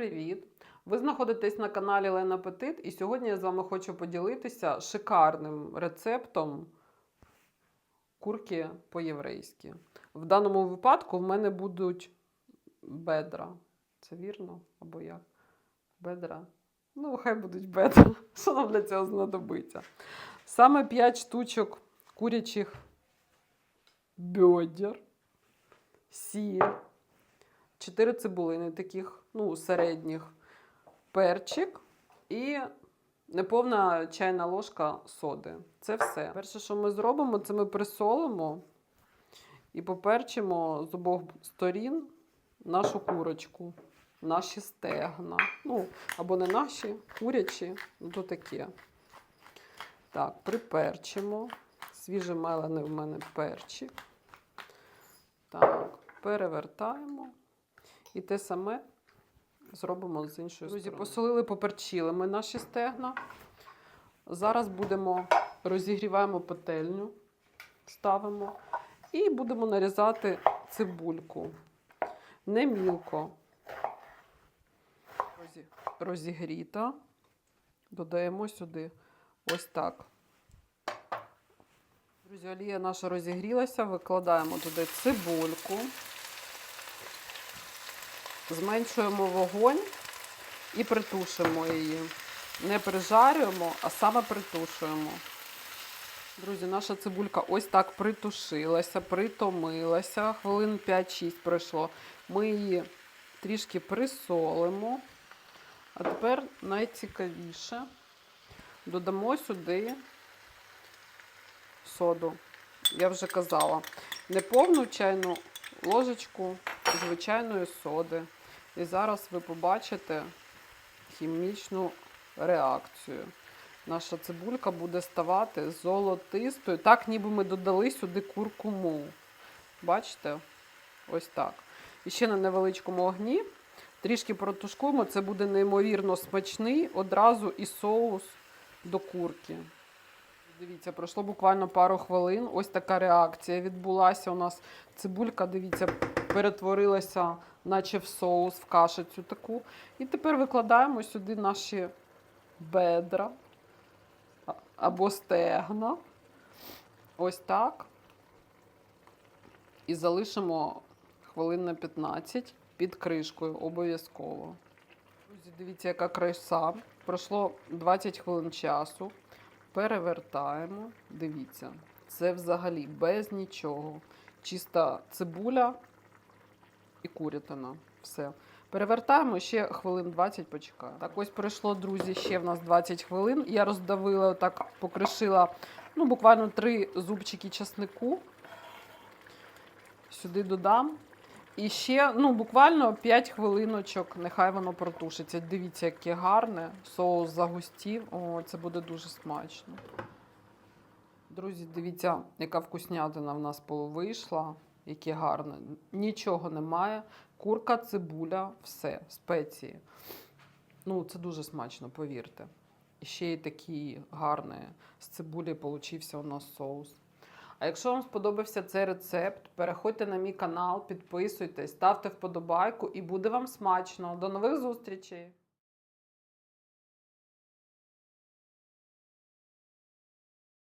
привіт! Ви знаходитесь на каналі Лена Петит, і сьогодні я з вами хочу поділитися шикарним рецептом курки по-єврейськи. В даному випадку в мене будуть бедра. Це вірно? Або як? Бедра? Ну, хай будуть бедра. Що нам для цього знадобиться? Саме 5 штучок курячих бедер, сіль, 4 цибулини таких, ну, середніх, перчик і неповна чайна ложка соди. Це все. Перше, що ми зробимо, це ми присолимо і поперчимо з обох сторін нашу курочку, наші стегна. Ну, або не наші, курячі, ну то таке. Так, приперчимо. Свіже мелений в мене перчик. Так, перевертаємо. І те саме зробимо з іншої Друзі, сторони. посолили, поперчили ми наші стегна. Зараз будемо розігріваємо петельню, ставимо і будемо нарізати цибульку. Не мілко. Розігріта. Додаємо сюди ось так. Друзі, олія наша розігрілася, викладаємо туди цибульку. Зменшуємо вогонь і притушимо її. Не прижарюємо, а саме притушуємо. Друзі, наша цибулька ось так притушилася, притомилася. Хвилин 5-6 пройшло. Ми її трішки присолимо. А тепер найцікавіше додамо сюди соду. Я вже казала, неповну чайну ложечку звичайної соди. І зараз ви побачите хімічну реакцію. Наша цибулька буде ставати золотистою, так ніби ми додали сюди куркуму. Бачите? Ось так. І ще на невеличкому огні трішки протушкуємо. Це буде неймовірно смачний одразу і соус до курки. Дивіться, пройшло буквально пару хвилин. Ось така реакція відбулася. У нас цибулька, дивіться, перетворилася, наче в соус, в кашицю таку. І тепер викладаємо сюди наші бедра або стегна. Ось так. І залишимо хвилин на 15 під кришкою обов'язково. Друзі, дивіться, яка краса. Пройшло 20 хвилин часу. Перевертаємо. Дивіться, це взагалі без нічого. Чиста цибуля і курятина. Все. Перевертаємо ще хвилин 20 почекаємо. Так, ось пройшло, друзі, ще в нас 20 хвилин. Я роздавила, так покришила ну, буквально три зубчики часнику. Сюди додам. І ще ну, буквально 5 хвилиночок, нехай воно протушиться. Дивіться, яке гарне. Соус загустів. О, це буде дуже смачно. Друзі, дивіться, яка вкуснятина в нас вийшла. Яке гарне. Нічого немає. Курка, цибуля, все, спеції. Ну, це дуже смачно, повірте. І ще й такий гарний з цибулі получився у нас соус. А якщо вам сподобався цей рецепт, переходьте на мій канал, підписуйтесь, ставте вподобайку і буде вам смачно. До нових зустрічей!